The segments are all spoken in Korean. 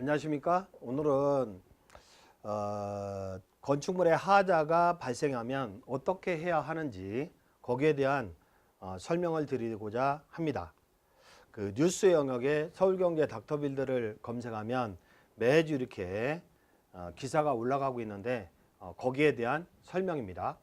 안녕하십니까? 오늘은 어, 건축물의 하자가 발생하면 어떻게 해야 하는지 거기에 대한 어, 설명을 드리고자 합니다. 그 뉴스 영역에 서울경제 닥터빌드를 검색하면 매주 이렇게 어, 기사가 올라가고 있는데 어, 거기에 대한 설명입니다.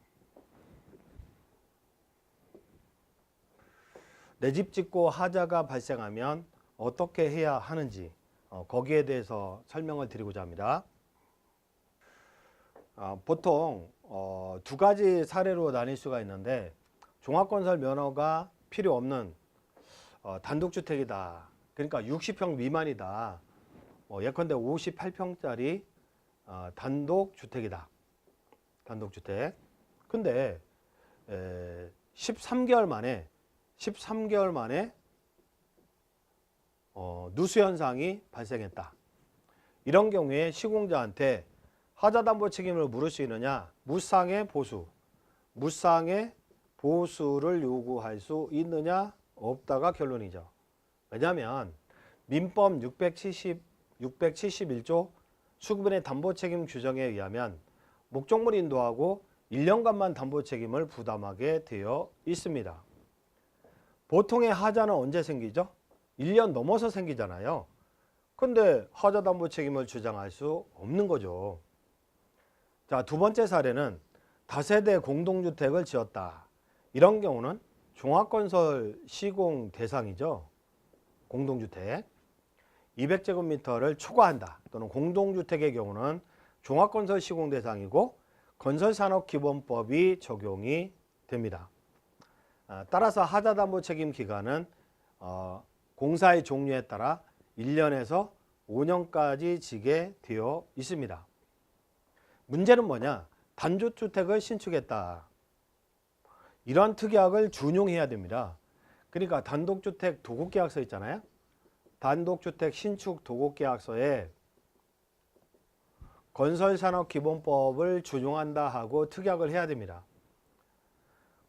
내 집 짓고 하자가 발생하면 어떻게 해야 하는지 어, 거기에 대해서 설명을 드리고자 합니다. 어, 보통 어, 두 가지 사례로 나뉠 수가 있는데 종합건설 면허가 필요 없는 어, 단독주택이다. 그러니까 60평 미만이다. 뭐 예컨대 58평짜리 어, 단독주택이다. 단독주택. 근데 에, 13개월 만에 13개월 만에 어, 누수 현상이 발생했다. 이런 경우에 시공자한테 하자담보 책임을 물을 수 있느냐? 무상의 보수, 무상의 보수를 요구할 수 있느냐? 없다가 결론이죠. 왜냐하면 민법 670, 671조 수급인의 담보 책임 규정에 의하면 목적물 인도하고 1년간만 담보 책임을 부담하게 되어 있습니다. 보통의 하자는 언제 생기죠? 1년 넘어서 생기잖아요. 근데 하자 담보 책임을 주장할 수 없는 거죠. 자, 두 번째 사례는 다세대 공동주택을 지었다. 이런 경우는 종합건설 시공 대상이죠. 공동주택. 200제곱미터를 초과한다. 또는 공동주택의 경우는 종합건설 시공 대상이고 건설산업기본법이 적용이 됩니다. 아, 따라서 하자담보 책임 기간은 어, 공사의 종류에 따라 1년에서 5년까지 지게 되어 있습니다. 문제는 뭐냐? 단조주택을 신축했다. 이러한 특약을 준용해야 됩니다. 그러니까 단독주택 도급계약서 있잖아요. 단독주택 신축 도급계약서에 건설산업기본법을 준용한다 하고 특약을 해야 됩니다.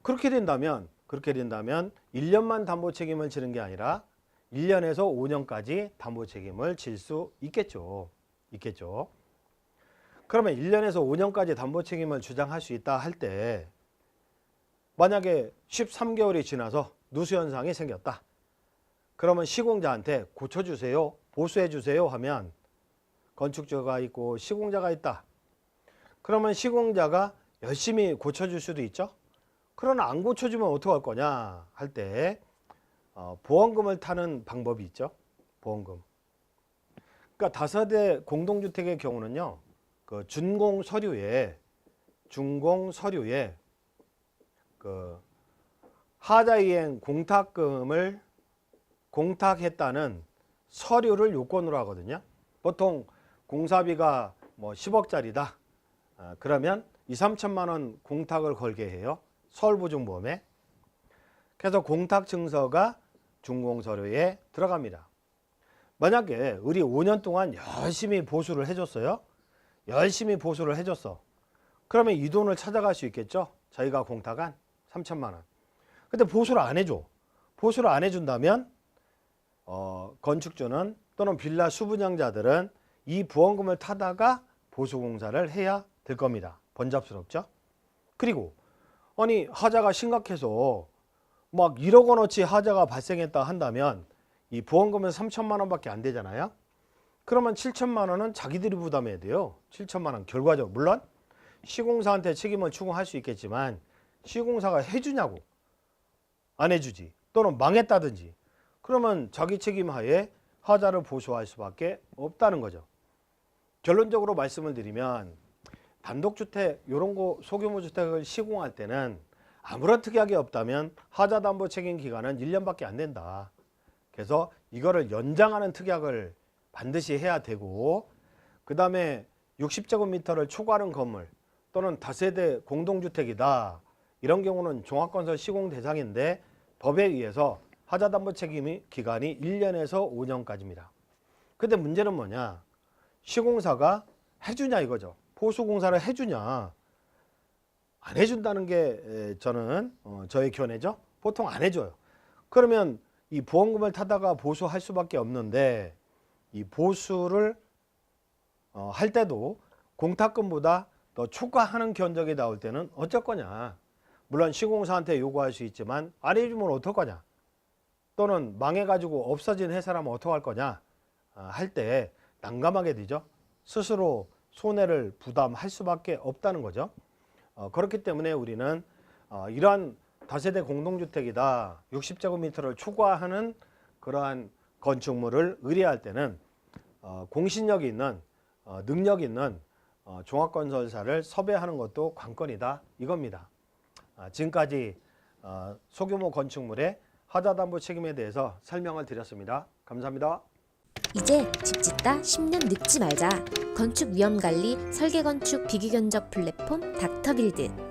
그렇게 된다면 그렇게 된다면 1년만 담보 책임을 지는 게 아니라 1년에서 5년까지 담보 책임을 질 수 있겠죠. 있겠죠. 그러면 1년에서 5년까지 담보 책임을 주장할 수 있다 할 때 만약에 13개월이 지나서 누수 현상이 생겼다. 그러면 시공자한테 고쳐주세요, 보수해주세요 하면 건축주가 있고 시공자가 있다. 그러면 시공자가 열심히 고쳐줄 수도 있죠. 그러나 안 고쳐주면 어떡할 거냐 할때 어, 보험금을 타는 방법이 있죠. 보험금. 그러니까 다세대 공동주택의 경우는요. 그 준공 서류에 준공 서류에 그 하자이행 공탁금을 공탁했다는 서류를 요건으로 하거든요. 보통 공사비가 뭐 10억짜리다. 아, 그러면 2, 3천만 원 공탁을 걸게 해요. 서울보증보험에. 그래서 공탁 증서가 준공 서류에 들어갑니다. 만약에 우리 5년 동안 열심히 보수를 해줬어요. 열심히 보수를 해줬어. 그러면 이 돈을 찾아갈 수 있겠죠. 저희가 공탁한 3천만 원. 근데 보수를 안 해줘. 보수를 안 해준다면 어, 건축주는 또는 빌라 수분양자들은 이 부원금을 타다가 보수공사를 해야 될 겁니다. 번잡스럽죠. 그리고 아니 하자가 심각해서 막 1억 원어치 하자가 발생했다 한다면 이 보험금은 3천만 원밖에 안 되잖아요. 그러면 7천만 원은 자기들이 부담해야 돼요. 7천만 원 결과적으로 물론 시공사한테 책임을 추궁할 수 있겠지만 시공사가 해주냐고 안 해주지 또는 망했다든지 그러면 자기 책임 하에 하자를 보수할 수밖에 없다는 거죠. 결론적으로 말씀을 드리면 단독주택 이런 거 소규모 주택을 시공할 때는 아무런 특약이 없다면 하자담보 책임 기간은 1년밖에 안 된다. 그래서 이거를 연장하는 특약을 반드시 해야 되고 그 다음에 60제곱미터를 초과하는 건물 또는 다세대 공동주택이다. 이런 경우는 종합건설 시공 대상인데 법에 의해서 하자담보 책임이 기간이 1년에서 5년까지입니다. 근데 문제는 뭐냐? 시공사가 해주냐 이거죠. 보수공사를 해주냐. 안 해준다는 게 에, 저는 어, 저의 견해죠. 보통 안 해줘요. 그러면 이 보험금을 타다가 보수할 수밖에 없는데 이 보수를 어, 할 때도 공탁금보다 더 초과하는 견적이 나올 때는 어쩔 거냐. 물론 시공사한테 요구할 수 있지만 안 해주면 어떡 거냐. 또는 망해가지고 없어진 회사라면 어떡할 거냐. 아, 할때 난감하게 되죠. 스스로 손해를 부담할 수밖에 없다는 거죠. 어, 그렇기 때문에 우리는 어, 이러한 다세대 공동주택이다 60제곱미터를 초과하는 그러한 건축물을 의뢰할 때는 어, 공신력이 있는 어, 능력 있는 어, 종합건설사를 섭외하는 것도 관건이다 이겁니다. 아, 지금까지 어, 소규모 건축물의 하자담보 책임에 대해서 설명을 드렸습니다. 감사합니다. 이제 집 짓다 10년 늙지 말자. 건축 위험 관리 설계 건축 비기 견적 플랫폼 닥터빌드.